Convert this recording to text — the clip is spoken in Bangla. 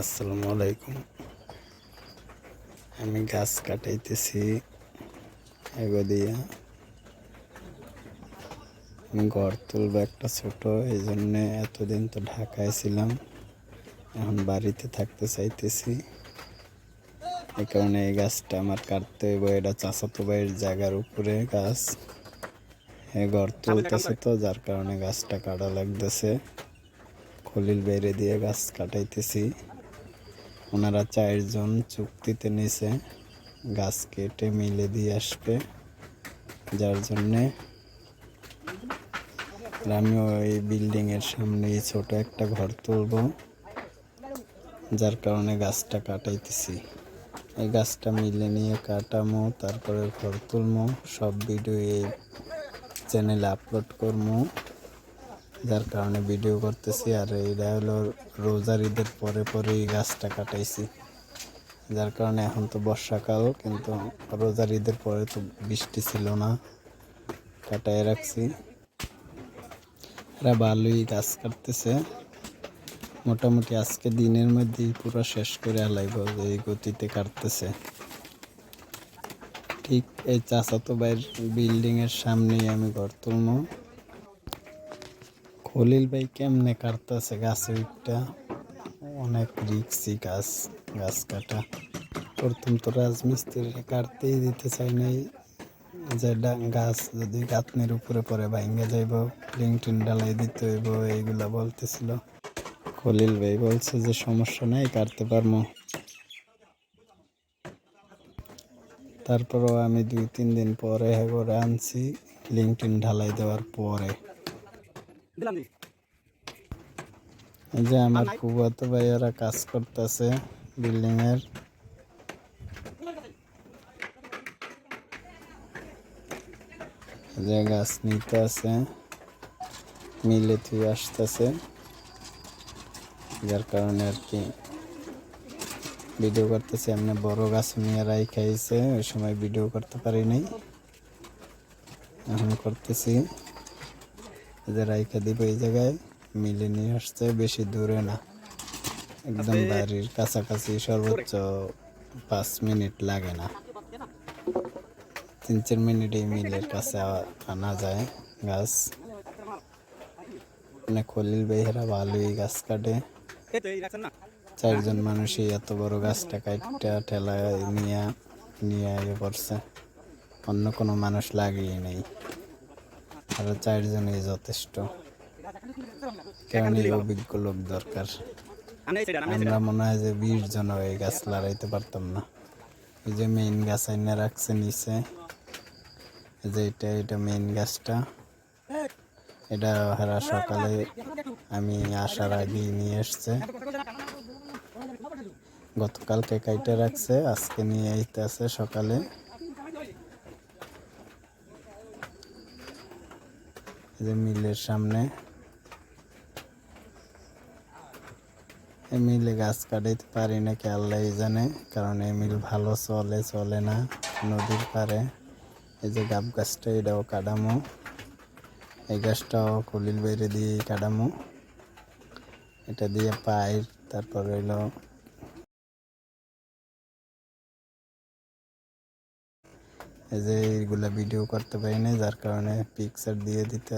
আসসালামু আলাইকুম। আমি গাছ কাটাইতেছি এগো দিয়া আমি ঘর তুলবো একটা ছোট এই জন্যে এতদিন তো ঢাকায় ছিলাম। এখন বাড়িতে থাকতে চাইতেছি। এই কারণে এই গাছটা আমার কাটতে হইব, এটা চাচাতো ভাইয়ের জায়গার উপরে গাছ। এ ঘর তুলতেছে তো, যার কারণে গাছটা কাটা লাগতেছে। খলিল বেড়ে দিয়ে গাছ কাটাইতেছি। ওনারা চারজন চুক্তিতে নিছে গাছ কেটে মিলে দিয়ে আসবে। যার জন্যে আমি ওই বিল্ডিং এর সামনে ছোট একটা ঘর তুলবো, যার কারণে গাছটা কাটাইতেছি। এই গাছটা মিলে নিয়ে কাটামো, তারপরে ঘর তুলমো, সব ভিডিও এই চ্যানেলে আপলোড করব যার কারণে ভিডিও করতেছি আর এইটা হলো রোজার ঈদের পরে পরে এই গাছটা কাটাইছি। যার কারণে এখন তো বর্ষাকাল, কিন্তু রোজার ঈদের পরে তো বৃষ্টি ছিল না, কাটায় রাখছি। এরা ভালোই গাছ কাটতেছে। মোটামুটি আজকে দিনের মধ্যেই পুরো শেষ করে হালাইব যে এই গতিতে কাটতেছে। ঠিক এই চাচাতো ভাইয়ের বিল্ডিংয়ের সামনেই আমি ঘর তুলবো। খলিল ভাই কেমনে কাটতেছে গাছে একটা অনেক রিক্সি গাছ গাছ কাটা। প্রথম তো রাজমিস্ত্রিরা কাটতেই দিতে চাই নাই। যে গাছ, যদি গাতনের উপরে পরে ভাঙ্গে যাইব লিংটিন ডালাই দিতে হইব, এইগুলা বলতেছিল। খলিল ভাই বলছে যে, সমস্যা নাই, কাটতে পারব তারপরও আমি দুই তিন দিন পরে করে আনছি লিংটিন ঢালাই দেওয়ার পরে। এই যে আমার ফুবাতো ভাইয়ারা কাজ করতেছে বিল্ডিং এর যে গাছ নিতে আছে মিলে তুই আসতেছে। যার কারণে আর কি ভিডিও করতেছি, এমনি বড় গাছ নিয়ে খাইছে, ওই সময় ভিডিও করতে পারি নাই। এখন করতেছি। যে রাইখা দিব এই জায়গায় মিলে নিয়ে আসছে বেশি দূরে না। একদম বাড়ির কাছাকাছি সর্বোচ্চ পাঁচ মিনিট লাগে না। তিন চার মিনিট এই মিলের কাছে আনা যায় গাছ। মানে খলিল বেহেরা ভালোই গাছ কাটে। চারজন মানুষই এত বড় গাছটা কাটটা ঠেলা নিয়ে নিয়ে করছে অন্য কোনো মানুষ লাগিয়ে নেই। আরও চারজনই যথেষ্ট। কেমন অভিজ্ঞ লোক দরকার। আমরা মনে হয় যে বিশ জন ওই গাছ লড়াইতে পারতাম না। এই যে মেইন গাছ আইনা রাখছে নিচে। যে এটা এটা মেইন গাছটা। এটা হারা সকালে আমি আসার আগেই নিয়ে এসছে। গতকালকে কাইটে রাখছে আজকে নিয়ে আইতে আছে সকালে। যে মিলের সামনে। মিলে গাছ কাটাইতে পারি না কি আল্লাহ জানে, কারণ এই মিল ভালো চলে চলে না নদীর পারে এই যে গাব গাছটা, এটাও কাটামো। এই গাছটাও কলিল বাইরে দিয়ে কাটামো। এটা দিয়ে পাইপ তারপর হইল এই যে এইগুলা ভিডিও করতে পারি না যার কারণে পিকচার দিয়ে দিতে